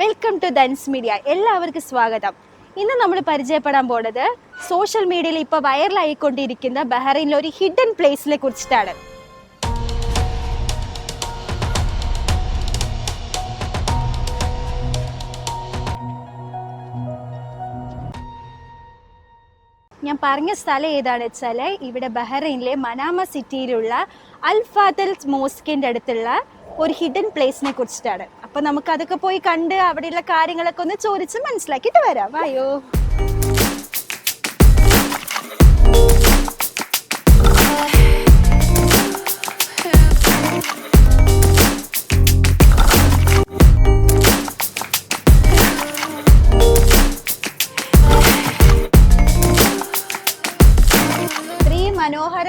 Welcome to then media എല്ലാവർക്കും സ്വാഗതം. ഇന്ന് നമ്മൾ പരിചയപ്പെടാൻ പോണത് സോഷ്യൽ മീഡിയയിൽ ഇപ്പോൾ വൈറലായിക്കൊണ്ടിരിക്കുന്ന ബഹ്റൈനിലെ ഒരു ഹിഡൻ പ്ലേസിനെ കുറിച്ചിട്ടാണ്. ഞാൻ പറഞ്ഞ സ്ഥലം ഏതാണെന്ന് വെച്ചാൽ ഇവിടെ ബഹ്റൈനിലെ മനാമ സിറ്റിയിലുള്ള അൽ ഫാദൽ മോസ്കിന്റെ അടുത്തുള്ള ഒരു ഹിഡൻ പ്ലേസിനെ കുറിച്ചിട്ടാണ്. അപ്പം നമുക്കതൊക്കെ പോയി കണ്ട് അവിടെയുള്ള കാര്യങ്ങളൊക്കെ ഒന്ന് ചോദിച്ച് മനസ്സിലാക്കിയിട്ട് വരാം. വായോ.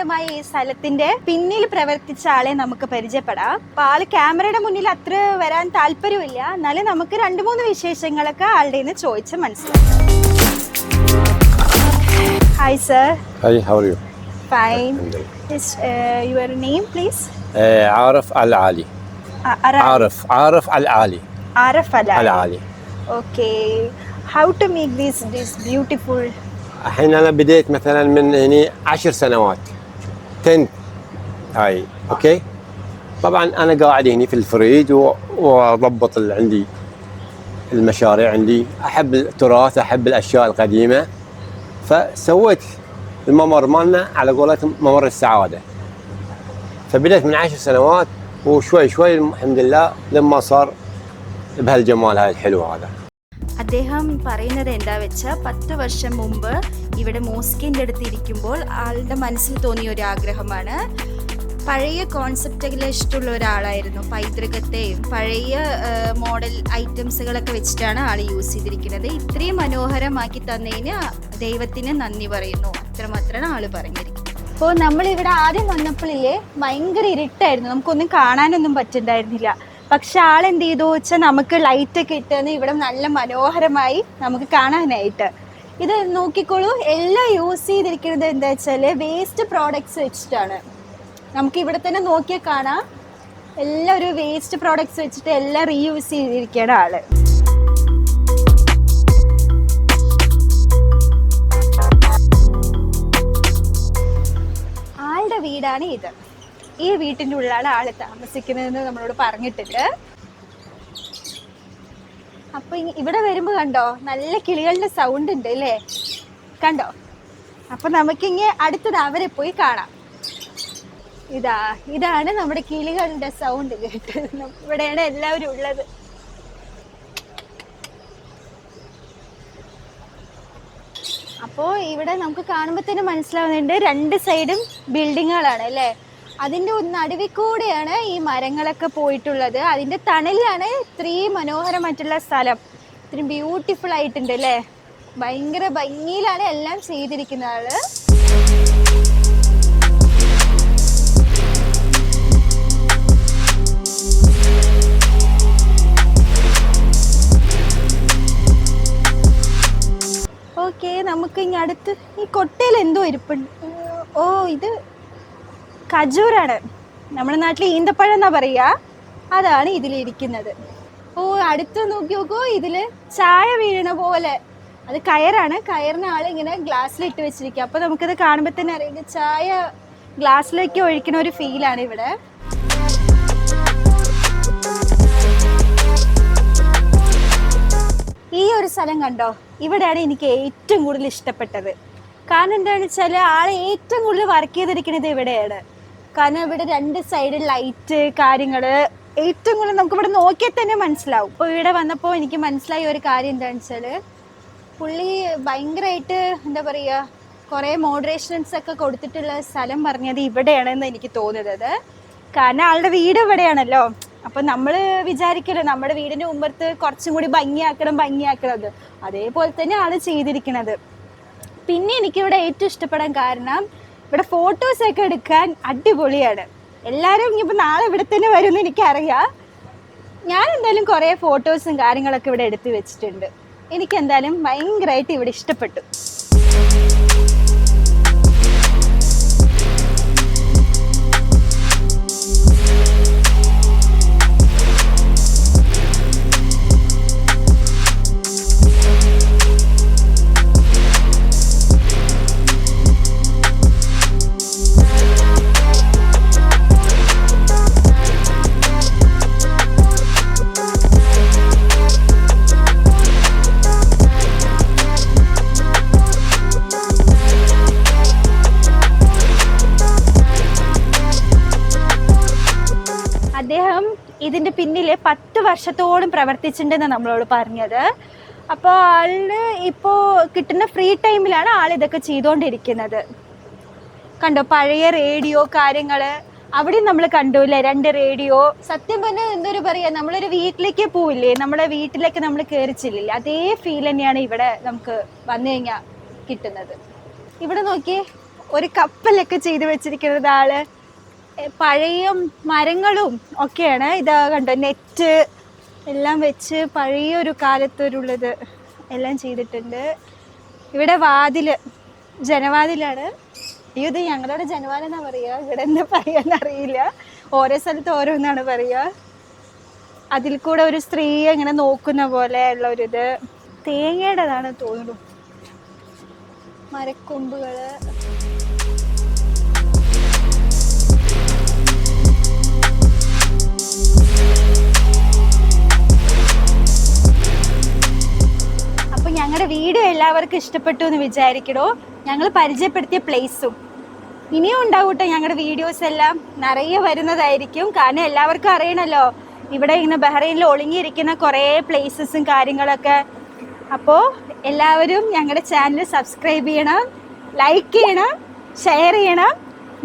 മനോഹരമായ ഈ സ്ഥലത്തിന്റെ പിന്നിൽ പ്രവർത്തിച്ച ആളെ നമുക്ക് പരിചയപ്പെടാം അപ്പൊ ആള് ക്യാമറയുടെ മുന്നിൽ അത്ര വരാൻ താല്പര്യമില്ല എന്നാലും നമുക്ക് രണ്ട് മൂന്ന് വിശേഷങ്ങളൊക്കെ ആളുടെ നിന്ന് ചോദിച്ച് മനസ്സിലാക്കാം hi sir Hi, how are you? Fine Alhamdulillah. Your name please Uh, عارف العالي عارف عارف العالي ആരഫ് അല العالي okay how to make this this beautiful الحين انا بديت مثلا من هني عشر سنوات تنت هاي أوكي؟ طبعا أنا قاعد هني في الفريج واضبط اللي عندي المشاريع عندي أحب التراث أحب الأشياء القديمة. فسويت الممر مالنا على قولتهم ممر السعادة. فبدأت من عشر سنوات وشوي شوي الحمد لله لما صار بهالجمال هاي الحلو هذا. അദ്ദേഹം പറയുന്നത് എന്താ വെച്ചാൽ പത്ത് വർഷം മുമ്പ് ഇവിടെ മോസ്കിന്റെ അടുത്ത് ഇരിക്കുമ്പോൾ ആളുടെ മനസ്സിൽ തോന്നിയ ഒരു ആഗ്രഹമാണ്. പഴയ കോൺസെപ്റ്റുകൾ ഇഷ്ടമുള്ള ഒരാളായിരുന്നു. പൈതൃകത്തെയും പഴയ മോഡൽ ഐറ്റംസുകളൊക്കെ വെച്ചിട്ടാണ് ആൾ യൂസ് ചെയ്തിരിക്കുന്നത്. ഇത്രയും മനോഹരമാക്കി തന്നതിന് ദൈവത്തിന് നന്ദി പറയുന്നു. അത്രമാത്രമാണ് ആൾ പറഞ്ഞിരിക്കുന്നത്. അപ്പോൾ നമ്മൾ ഇവിടെ ആദ്യം വന്നപ്പോഴില്ലേ ഭയങ്കര ഇരുട്ടായിരുന്നു. നമുക്കൊന്നും കാണാനൊന്നും പറ്റുന്നുണ്ടായിരുന്നില്ല പക്ഷെ ആൾ എന്ത് ചെയ്തു വെച്ചാൽ നമുക്ക് ലൈറ്റ് ഒക്കെ ഇട്ടെന്ന് ഇവിടെ നല്ല മനോഹരമായി നമുക്ക് കാണാനായിട്ട്. ഇത് നോക്കിക്കോളൂ. എല്ലാം യൂസ് ചെയ്തിരിക്കുന്നത് എന്താ വെച്ചാൽ വേസ്റ്റ് പ്രോഡക്ട്സ് വെച്ചിട്ടാണ്. നമുക്ക് ഇവിടെ തന്നെ നോക്കിയാൽ കാണാം. എല്ലാം ഒരു വേസ്റ്റ് പ്രോഡക്ട്സ് വെച്ചിട്ട് എല്ലാം റീയൂസ് ചെയ്തിരിക്കുകയാണ് ആൾ. ആളുടെ വീടാണ് ഇത്. ഈ വീട്ടിന്റെ ഉള്ളിലാണ് ആൾ താമസിക്കുന്നതെന്ന് നമ്മളോട് പറഞ്ഞിട്ടുണ്ട്. അപ്പൊ ഇ- ഇവിടെ വരുമ്പോ കണ്ടോ? നല്ല കിളികളുടെ സൗണ്ട് ഉണ്ട് അല്ലേ? കണ്ടോ? അപ്പൊ നമുക്കിങ്ങ അടുത്തത് അവരെ പോയി കാണാം. ഇതാ ഇതാണ് നമ്മുടെ കിളികളുടെ സൗണ്ട് കേട്ടത്. ഇവിടെയാണ് എല്ലാവരും ഉള്ളത്. അപ്പോൾ ഇവിടെ നമുക്ക് കാണുമ്പോൾ തന്നെ മനസ്സിലാവുന്നുണ്ട് രണ്ട് സൈഡും ബിൽഡിങ്ങുകളാണ് അല്ലേ? അതിന്റെ നടുവിൽ കൂടെയാണ് ഈ മരങ്ങളൊക്കെ പോയിട്ടുള്ളത്. അതിന്റെ തണലിലാണ് ഇത്രയും മനോഹരമായിട്ടുള്ള സ്ഥലം. ഇത്രയും ബ്യൂട്ടിഫുൾ ആയിട്ടുണ്ട് അല്ലേ? ഭയങ്കര ഭംഗിയിലാണ് എല്ലാം ചെയ്തിരിക്കുന്ന ആൾ ഓക്കെ നമുക്ക് ഇനി അടുത്ത് ഈ കൊട്ടയിൽ എന്തോ ഇരിപ്പുണ്ട്. ഓ ഇത് ഖജൂറാണ് നമ്മുടെ നാട്ടിൽ ഈന്തപ്പഴം എന്നാ പറയുക അതാണ് ഇതിലിരിക്കുന്നത്. ഓ അടുത്ത് നോക്കി നോക്കൂ ഇതിൽ ചായ വീഴണ പോലെ. അത് കയറാണ്. കയറിന് ആൾ ഇങ്ങനെ ഗ്ലാസ്സിലിട്ട് വെച്ചിരിക്കുക അപ്പൊ നമുക്കത് കാണുമ്പോൾ തന്നെ അറിയാം. ചായ ഗ്ലാസ്സിലേക്ക് ഒഴിക്കുന്ന ഒരു ഫീലാണ് ഇവിടെ. ഈ ഒരു സ്ഥലം കണ്ടോ? ഇവിടെയാണ് എനിക്ക് ഏറ്റവും കൂടുതൽ ഇഷ്ടപ്പെട്ടത്. കാരണം എന്താണെന്ന് വെച്ചാൽ ആളെ ഏറ്റവും കൂടുതൽ വർക്ക് ചെയ്തിരിക്കുന്നത് ഇവിടെയാണ്. കാരണം ഇവിടെ രണ്ട് സൈഡ് ലൈറ്റ് കാര്യങ്ങൾ ഏറ്റവും കൂടുതൽ നമുക്ക് ഇവിടെ നോക്കിയാൽ തന്നെ മനസ്സിലാവും. ഇപ്പോൾ ഇവിടെ വന്നപ്പോൾ എനിക്ക് മനസ്സിലായ ഒരു കാര്യം എന്താണെന്ന് വെച്ചാൽ പുള്ളി ഭയങ്കരമായിട്ട് എന്താ പറയുക കുറേ മോഡറേഷൻസ് ഒക്കെ കൊടുത്തിട്ടുള്ള സ്ഥലം പറഞ്ഞത് ഇവിടെയാണെന്ന് എനിക്ക് തോന്നുന്നത്. കാരണം ആളുടെ വീട് ഇവിടെയാണല്ലോ. അപ്പം നമ്മൾ വിചാരിക്കല്ലോ നമ്മുടെ വീടിന്റെ മുമ്പത്ത് കുറച്ചും കൂടി ഭംഗിയാക്കണം ഭംഗിയാക്കണത് അതേപോലെ തന്നെ ആൾ ചെയ്തിരിക്കുന്നത് പിന്നെ എനിക്കിവിടെ ഏറ്റവും ഇഷ്ടപ്പെടാൻ കാരണം ഇവിടെ ഫോട്ടോസ് ഒക്കെ എടുക്കാൻ അടിപൊളിയാണ്. എല്ലാവരും ഇനിയിപ്പോൾ നാളെ ഇവിടെ തന്നെ വരുമെന്ന് എനിക്കറിയാം. ഞാൻ എന്തായാലും കുറേ ഫോട്ടോസും കാര്യങ്ങളൊക്കെ ഇവിടെ എടുത്തു വെച്ചിട്ടുണ്ട്. എനിക്ക് എന്തായാലും ഭയങ്കരമായിട്ട് ഇവിടെ ഇഷ്ടപ്പെട്ടു. പിന്നിൽ പത്ത് വർഷത്തോളം പ്രവർത്തിച്ചിട്ടുണ്ടെന്ന് നമ്മളോട് പറഞ്ഞത്. അപ്പോൾ ആളിന് ഇപ്പോൾ കിട്ടുന്ന ഫ്രീ ടൈമിലാണ് ആൾ ഇതൊക്കെ ചെയ്തുകൊണ്ടിരിക്കുന്നത് കണ്ടോ പഴയ റേഡിയോ കാര്യങ്ങൾ അവിടെയും നമ്മൾ കണ്ടുല്ലേ? രണ്ട് റേഡിയോ. സത്യം പറഞ്ഞാൽ എന്തൊരു പറയാ നമ്മളൊരു വീട്ടിലേക്ക് പോവില്ലേ? നമ്മുടെ വീട്ടിലേക്ക് നമ്മൾ കയറിച്ചില്ലേ അതേ ഫീൽ തന്നെയാണ് ഇവിടെ നമുക്ക് വന്നു കഴിഞ്ഞാൽ കിട്ടുന്നത്. ഇവിടെ നോക്കിയേ ഒരു കപ്പലൊക്കെ ചെയ്തു വെച്ചിരിക്കുന്നത് ആൾ. പഴയ മരങ്ങളും ഒക്കെയാണ് ഇതാ കണ്ടോ നെറ്റ് എല്ലാം വെച്ച് പഴയ ഒരു കാലത്തൊരുള്ളത് എല്ലാം ചെയ്തിട്ടുണ്ട്. ഇവിടെ വാതിൽ ജനവാതിലാണ്. ഇത് ഞങ്ങളുടെ ജനവാലെന്നാ പറയുക ഇവിടെ എന്താ പറയാന്ന് അറിയില്ല. ഓരോ സ്ഥലത്ത് ഓരോന്നാണ് പറയുക അതിൽ കൂടെ ഒരു സ്ത്രീ ഇങ്ങനെ നോക്കുന്ന പോലെ ഉള്ള ഒരു ഇത്. തേങ്ങയുടേതാണ് തോന്നുന്നു. മരക്കൊമ്പുകൾ. എല്ലാവർക്കും ഇഷ്ടപ്പെട്ടു എന്ന് വിചാരിക്കണോ ഞങ്ങൾ പരിചയപ്പെടുത്തിയ പ്ലേസും ഇനിയും ഉണ്ടാവട്ടെ ഞങ്ങളുടെ വീഡിയോസ് എല്ലാം. നിറയെ വരുന്നതായിരിക്കും. കാരണം എല്ലാവർക്കും അറിയണല്ലോ. ഇവിടെ ഇങ്ങനെ ബഹ്റൈനിൽ ഒളിഞ്ഞിരിക്കുന്ന കുറേ പ്ലേസസും കാര്യങ്ങളൊക്കെ. അപ്പോൾ എല്ലാവരും ഞങ്ങളുടെ ചാനൽ സബ്സ്ക്രൈബ് ചെയ്യണം ലൈക്ക് ചെയ്യണം ഷെയർ ചെയ്യണം.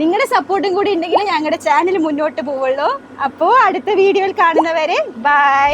നിങ്ങളുടെ സപ്പോർട്ടും കൂടി ഉണ്ടെങ്കിൽ ഞങ്ങളുടെ ചാനൽ മുന്നോട്ട് പോവുള്ളൂ. അപ്പോൾ അടുത്ത വീഡിയോയിൽ കാണുന്നവരെ ബൈ